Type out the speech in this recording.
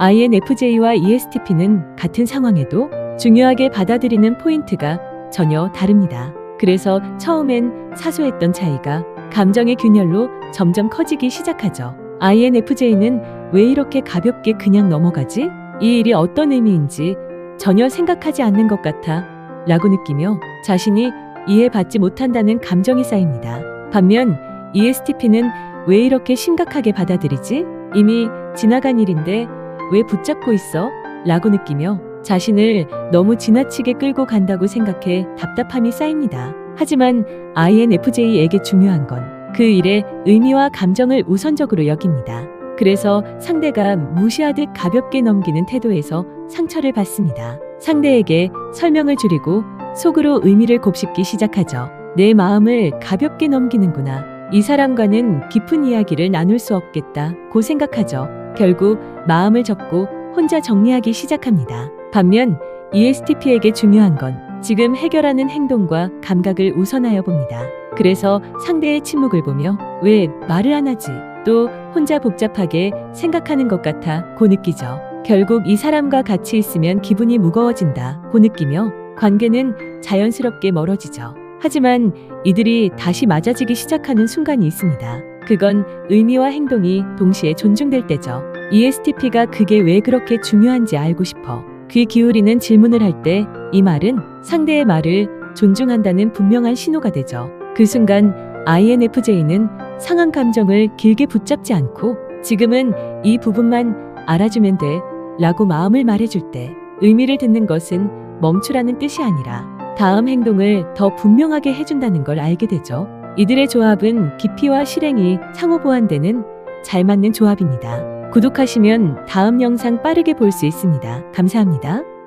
INFJ와 ESTP는 같은 상황에도 중요하게 받아들이는 포인트가 전혀 다릅니다. 그래서 처음엔 사소했던 차이가 감정의 균열로 점점 커지기 시작하죠. INFJ는 왜 이렇게 가볍게 그냥 넘어가지? 이 일이 어떤 의미인지 전혀 생각하지 않는 것 같아 라고 느끼며 자신이 이해받지 못한다는 감정이 쌓입니다. 반면 ESTP는 왜 이렇게 심각하게 받아들이지? 이미 지나간 일인데 왜 붙잡고 있어? 라고 느끼며 자신을 너무 지나치게 끌고 간다고 생각해 답답함이 쌓입니다. 하지만 INFJ에게 중요한 건 그 일의 의미와 감정을 우선적으로 여깁니다. 그래서 상대가 무시하듯 가볍게 넘기는 태도에서 상처를 받습니다. 상대에게 설명을 줄이고 속으로 의미를 곱씹기 시작하죠. 내 마음을 가볍게 넘기는구나. 이 사람과는 깊은 이야기를 나눌 수 없겠다. 고 생각하죠. 결국 마음을 접고 혼자 정리하기 시작합니다. 반면 ESTP에게 중요한 건 지금 해결하는 행동과 감각을 우선하여 봅니다. 그래서 상대의 침묵을 보며 왜 말을 안 하지? 또 혼자 복잡하게 생각하는 것 같아 고 느끼죠. 결국 이 사람과 같이 있으면 기분이 무거워진다 고 느끼며 관계는 자연스럽게 멀어지죠. 하지만 이들이 다시 맞아지기 시작하는 순간이 있습니다. 그건 의미와 행동이 동시에 존중될 때죠. ESTP가 그게 왜 그렇게 중요한지 알고 싶어. 귀 기울이는 질문을 할 때 이 말은 상대의 말을 존중한다는 분명한 신호가 되죠. 그 순간 INFJ는 상한 감정을 길게 붙잡지 않고 지금은 이 부분만 알아주면 돼 라고 마음을 말해줄 때 의미를 듣는 것은 멈추라는 뜻이 아니라 다음 행동을 더 분명하게 해준다는 걸 알게 되죠. 이들의 조합은 깊이와 실행이 상호 보완되는 잘 맞는 조합입니다. 구독하시면 다음 영상 빠르게 볼 수 있습니다. 감사합니다.